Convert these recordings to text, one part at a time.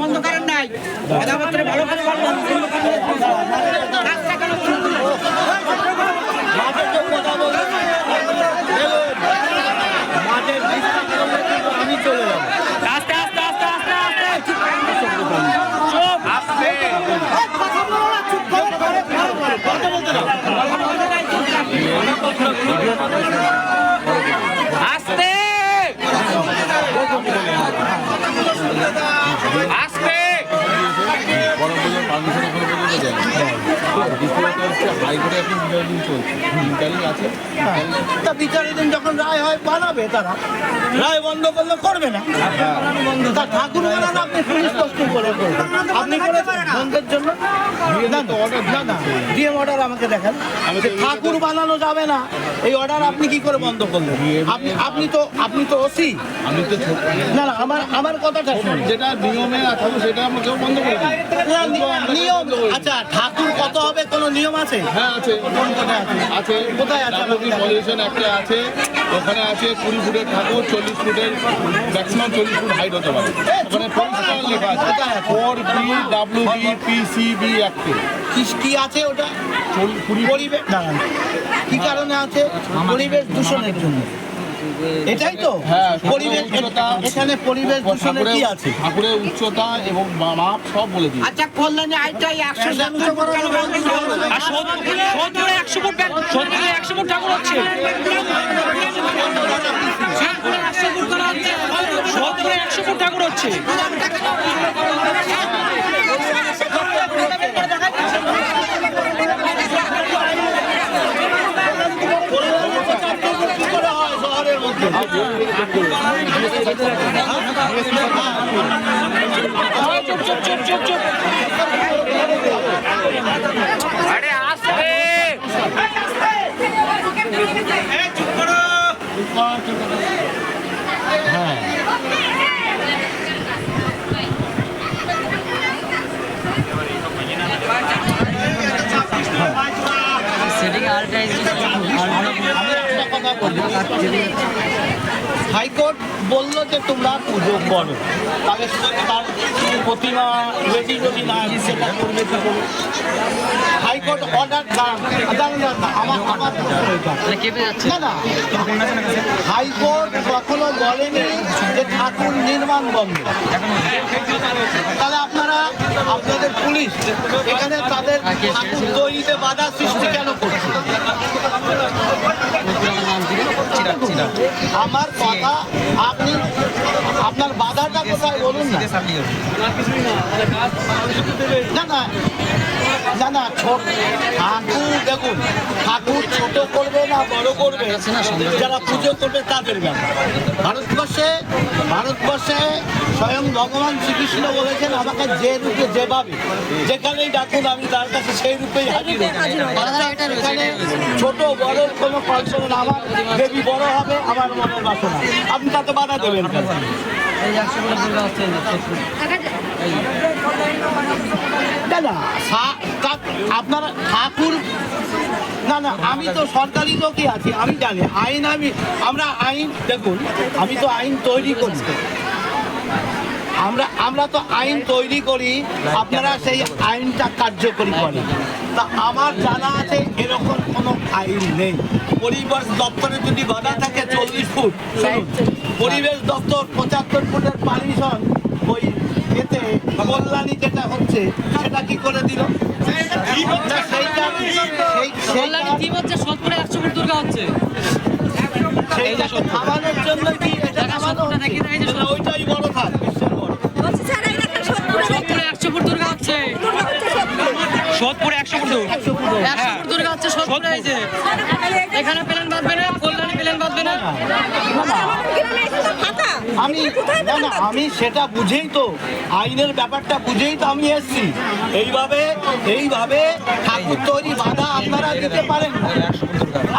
বন্ধ করেন নাই হাইকোর্টে এখন ইন্টারভিউ চলছে। ইন্টারভিউ আছে। তা বিচারাধীন যখন রায় হয় বানাবে তারা। রায় বন্ধ করলে করবে না। তা ঠাকুর বানান আপনি সুস্পষ্ট করে আপনি করেছেন বন্ধের জন্য। না, না, ডিএম অর্ডার আমাকে দেখান। ঠাকুর বানানো যাবে না। এই অর্ডার আপনি কি করে বন্ধ করলেন? আপনি আপনি তো আপনি তো ওসি। আমি তো না না আমার আমার কথাটা শুনুন। যেটা নিয়মে আছে সেটা আমাকে বন্ধ করে নিয়ম আচ্ছা কোনো নিয়ম আছে। হ্যাঁ আছে? আছে। কোথায় আছে? পলিউশন একটা আছে। ওখানে আছে কুড়ি ফুটের ঠাকুর চল্লিশ ফুটের ম্যাক্সিমাম চল্লিশ ফুট হাইট হতে পারে। ওখানে পরিষ্কার লেখা আছে। কোথায় আছে? Four B W B P C B অ্যাক্টে কি আছে ওটা? পরিবেশ দাঁড়ান কি কারণে আছে? পরিবেশ দূষণের জন্য। এটাই তো? হ্যাঁ, পরিবেশ এখানে পরিবেশ দূষণের কি আছে? ঠাকুরের উচ্চতা এবং মাপ সব বলে দিই আচ্ছা কল্যাণী আইটাই একশো সত্তর ফুট আর সত্তরে একশো ফুট ঠাকুর হচ্ছে? সত্তরে একশো ফুট ঠাকুর হচ্ছে। चुप अरे चुप करो सेटिंग आर्ट হাইকোর্ট বলল যে তোমরা পুজো করো। তাহলে তার প্রতিমা রেডি যদি না সেটা করবে কি করে? হাইকোর্ট অর্ডার না না, হাইকোর্ট কখনো বলেনি যে ঠাকুর নির্মাণ বন্ধ। তাহলে আপনারা আপনাদের পুলিশ এখানে তাদের তৈরিতে বাধা সৃষ্টি কেন করছে? Thank you. আমার কথা আপনি আপনার বাধাটা কোথায় বলুন না। না না। না না ছোট ঠাকুর দেখুন ঠাকুর ছোট করবে না বড় করবে? যারা পুজো করবে তাদের ব্যাপার। ভারতবর্ষে ভারতবর্ষে স্বয়ং ভগবান শ্রীকৃষ্ণ বলেছেন আমাকে যে রূপে যেভাবে যেখানেই ডাকুন আমি তার কাছে সেই রূপেই হাজির এখানে ছোট বড় কোনো কনসেপ্ট না। আমার দেবী বড় হবে আমার মনের বাসনা। আপনি তাতে বাধা দেবেন তা- আপনারা ঠাকুর, না না, আমি তো সরকারি লোকই আছি, আমি জানি। আইন আমি, আমরা আইন, দেখুন, আমি তো আইন তৈরি করি। আমরা আমরা তো আইন তৈরি করি, আপনারা সেই আইনটা কার্যকরী করেন। তা আমার জানা আছে এরকম কোনো আইন নেই। পরিবেশ দপ্তরে যদি বাধা থাকে চল্লিশ ফুট পরিবেশ দপ্তর পঁচাত্তর ফুটের পারমিশন ওই এতে কল্যাণী যেটা হচ্ছে সেটা কি করে দিল? জন্য কি এটা ওইটাই বড় থাক বিশ্বের বড় একশো ফুট দুর্গা হচ্ছে। সোদপুরে একশো ফুট একশো ফুট দুর্গা হচ্ছে সোদপুরে এই এখানে প্লেন বাঁধবে না কল্যাণী প্লেন বাঁধবে না আমি না না আমি সেটা বুঝেই তো আইনের ব্যাপারটা বুঝেই তো আমি এসেছি। এইভাবে এইভাবে ঠাকুর তৈরি বাধা আপনারা দিতে পারেন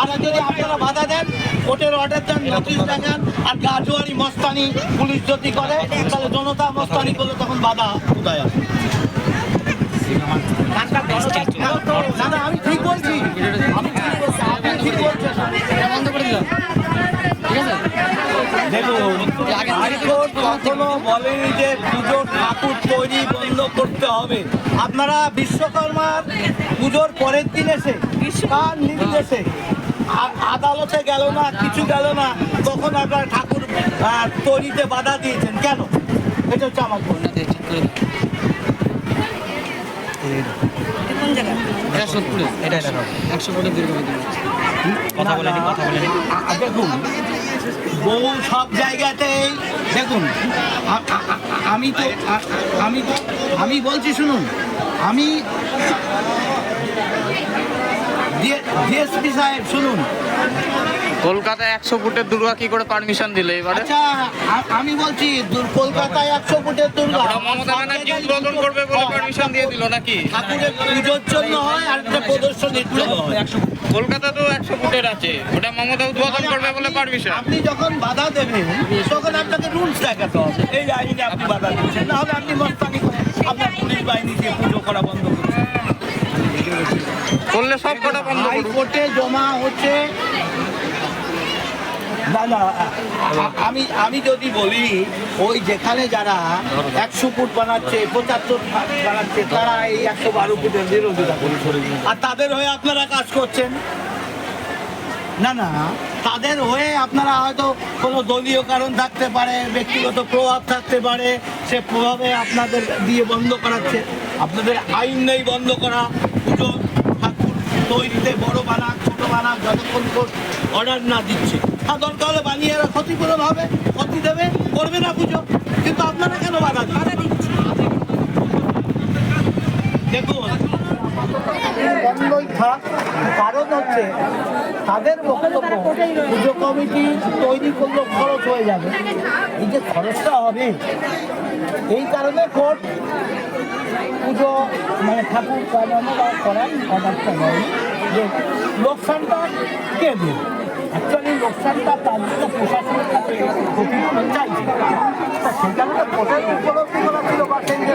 আর যদি আপনারা বাধা দেন কোর্টের অর্ডার দেন নোটিশ দেখান আর গাজুয়ারি মস্তানি পুলিশ যদি করে তাহলে জনতা মস্তানি করলে তখন বাধা কোথায় আসে? আমি ঠিক ঠিক ঠিক বলেনি যে পুজোর ঠাকুর তৈরি করতে হবে আপনারা বিশ্বকর্মার পুজোর পরের দিন এসে কার নির্দেশে আদালতে গেল না কিছু গেল না তখন আপনারা ঠাকুর তৈরিতে বাধা দিয়েছেন। কেন? এটা হচ্ছে আমার প্রশ্ন। একশো কোটি দীর্ঘ কথা বলে কথা বলে দেখুন বউ সব জায়গাতেই দেখুন আমি তো আমি আমি বলছি শুনুন আমি ডিএসপি সাহেব শুনুন। কলকাতায় একশো ফুটের দুর্গা কি করে পারমিশন দিলে এবারে? আচ্ছা আমি বলছি দূর- কলকাতায় একশো ফুটের দুর্গা। মমতা ব্যানার্জি উদ্বোধন করবে বলে পারমিশন দিয়ে দিল নাকি? ঠাকুরের পুজোর জন্য হয় আর একটা প্রদর্শনীর জন্য হয়। কলকাতাতেও একশো ফুটের আছে। ওটা মমতা উদ্বোধন করবে বলে পারমিশন আপনি যখন বাধা দেবেন তখন আপনাকে রুলস দেখাতে হবে। এই আইনে আপনি বাধা দিচ্ছেন নাহলে আপনি মস্তানি আপনার পুলিশ বাহিনী দিয়ে পুজো করা বন্ধ করলে সব কটা বন্ধ হাইকোর্টে জমা হচ্ছে। না না আমি আমি যদি বলি ওই যেখানে যারা একশো ফুট বানাচ্ছে পঁচাত্তর ফুট বানাচ্ছে তারা এই একশো বারো ফুটের বিরোধিতা আর তাদের হয়ে আপনারা কাজ করছেন? না না তাদের হয়ে আপনারা হয়তো কোনো দলীয় কারণ থাকতে পারে ব্যক্তিগত প্রভাব থাকতে পারে সে প্রভাবে আপনাদের দিয়ে বন্ধ করাচ্ছে। আপনাদের আইন নেই বন্ধ করা পুজো তৈরিতে বড় বানাক, ছোট বানাক, যতক্ষণ অর্ডার না দিচ্ছে। আর দরকার হলে বানিয়ে এরা ক্ষতিপূরণ হবে, ক্ষতি দেবে, করবে না পুজো। কিন্তু আপনারা কেন বাধা দেখুন কারণ হচ্ছে তাদের বক্তব্য, পুজো কমিটি তৈরি করলে খরচ হয়ে যাবে। এই যে খরচটা হবে এই কারণে কোর্ট পুজো মানে ঠাকুর করেন বা দেয় যে লোকসানটা কে অ্যাকচুয়ালি লোকসানটা তাদের প্রশাসনের কাছে ক্ষতিপূরণ চাইছে উপলব্ধি করা ছিল বা যে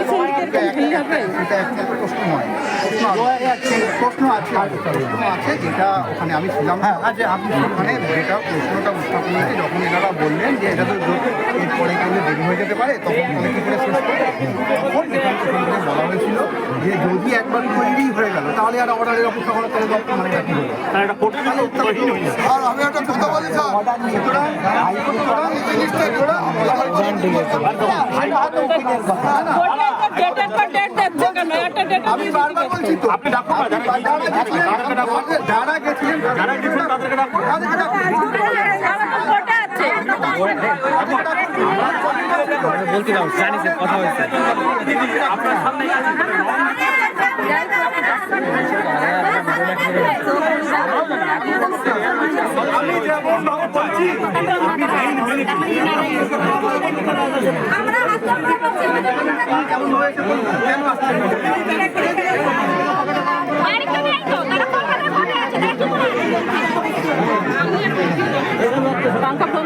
প্রশ্ন নয়। প্রশ্ন আছে। প্রশ্ন আছে। যেটা ওখানে আমি ছিলাম। হ্যাঁ আচ্ছা আপনি ওখানে যেটা প্রশ্নটা উত্থাপন হয়েছে যখন এনারা বললেন যে এটা তো যদি এরপরে করলে দেরি হয়ে যেতে পারে তখন তাহলে কি করে শেষ করবে? তখন এখান বলা হয়েছিল যে যদি একবার তৈরি হয়ে গেল তাহলে আর অর্ডারের অপেক্ষা করা তাহলে মানে আর আমি একটা কথা বলি এই জিনিসটা আমি বারবার বলছি তো আপনি ডাকুন যারা গেছিলেন যারা গেছিলেন তাদেরকে ডাকুন বলতে দাও জানি স্যার কথা হয়েছে। আপনার সামনে আমি যেমন বলছি কেমন হয়েছে কেন আসছেন আরেকটা নেই তো তারা কলকাতায় ঘরে আছে দেখতে পাঙ্কা ফোন